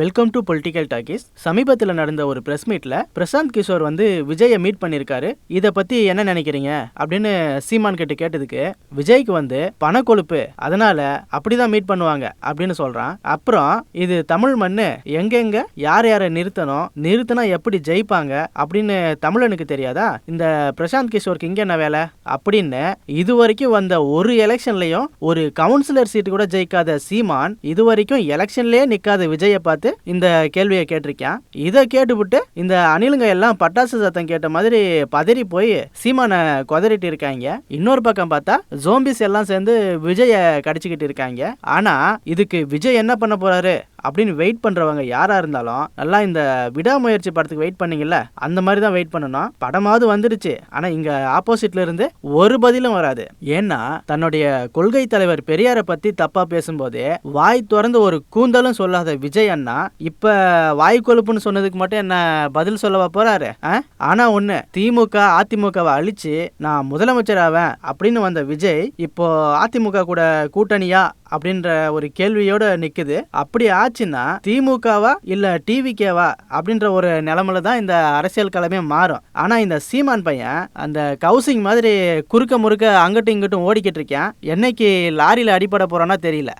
Welcome to political talkies சமீபத்தில் நடந்த ஒரு பிரஸ் மீட்ல பிரசாந்த் கிஷோர் வந்து விஜயை மீட் பண்ணியிருக்காரு இதை பத்தி என்ன நினைக்கிறீங்க? அப்படின்னு சீமான் கிட்ட கேட்டதுக்கு விஜய்க்கு வந்து பணக்கொழுப்பு அதனால அப்படிதான் மீட் பண்ணுவாங்க அப்படின்னு சொல்றான். அப்புறம் இது தமிழ் மண்ணு எங்கெங்க யார் யாரை நிறுத்தணும் நிறுத்தினா எப்படி ஜெயிப்பாங்க அப்படின்னு தமிழனுக்கு தெரியாதா? இந்த பிரசாந்த் கிஷோருக்கு இங்க என்ன வேலை? அப்படின்னு இது வரைக்கும் வந்த ஒரு எலெக்ஷன்லயும் ஒரு கவுன்சிலர் சீட்டு கூட ஜெயிக்காத சீமான் இது வரைக்கும் எலெக்ஷன்லயே நிக்காத விஜயை பார்த்து இந்த கேள்வியை கேட்டிருக்கேன் இதை கேட்டுவிட்டு இந்த அணிலுங்க எல்லாம் பட்டாசு சத்தம் கேட்ட மாதிரி பதறி போய் சீமானை கொதறிட்டு இருக்காங்க. இன்னொரு பக்கம் பார்த்தா ஜோம்பிஸ் எல்லாம் சேர்ந்து விஜய கடிச்சுக்கிட்டு இருக்காங்க. ஆனா இதுக்கு விஜய் என்ன பண்ண போறாரு? அப்படின்னு வெயிட் பண்ணுறவங்க யாராக இருந்தாலும் நல்லா இந்த விடாமுயற்சி படத்துக்கு வெயிட் பண்ணீங்கல்ல அந்த மாதிரி தான் வெயிட் பண்ணணும். படமாவது வந்துடுச்சு. ஆனால் இங்கே ஆப்போசிட்ல இருந்து ஒரு பதிலும் வராது. ஏன்னா தன்னுடைய கொள்கை தலைவர் பெரியாரை பற்றி தப்பாக பேசும்போது வாய் திறந்து ஒரு கூந்தலும் சொல்லாத விஜய் அண்ணா இப்போ வாய் கொழுப்புன்னு சொன்னதுக்கு மட்டும் என்ன பதில் சொல்லவா போகிறாரு ஆனால் ஒன்று திமுக அதிமுகவை அழிச்சு நான் முதலமைச்சர் ஆவேன் அப்படின்னு வந்த விஜய் இப்போ அதிமுக கூட கூட்டணியா அப்படின்ற ஒரு கேள்வியோட நிற்குது அப்படி ஆச்சுன்னா திமுகவா இல்ல டிவிகேவா அப்படின்ற ஒரு நிலமையில தான் இந்த அரசியல் களமே மாறும். ஆனா இந்த சீமான் பையன் அந்த கவுசிங் மாதிரி குறுக்க முறுக்க அங்கிட்டும் இங்கிட்டும் ஓடிக்கிட்டு இருக்கேன் என்னைக்கு லாரியில் அடிபட போறானோ தெரியல.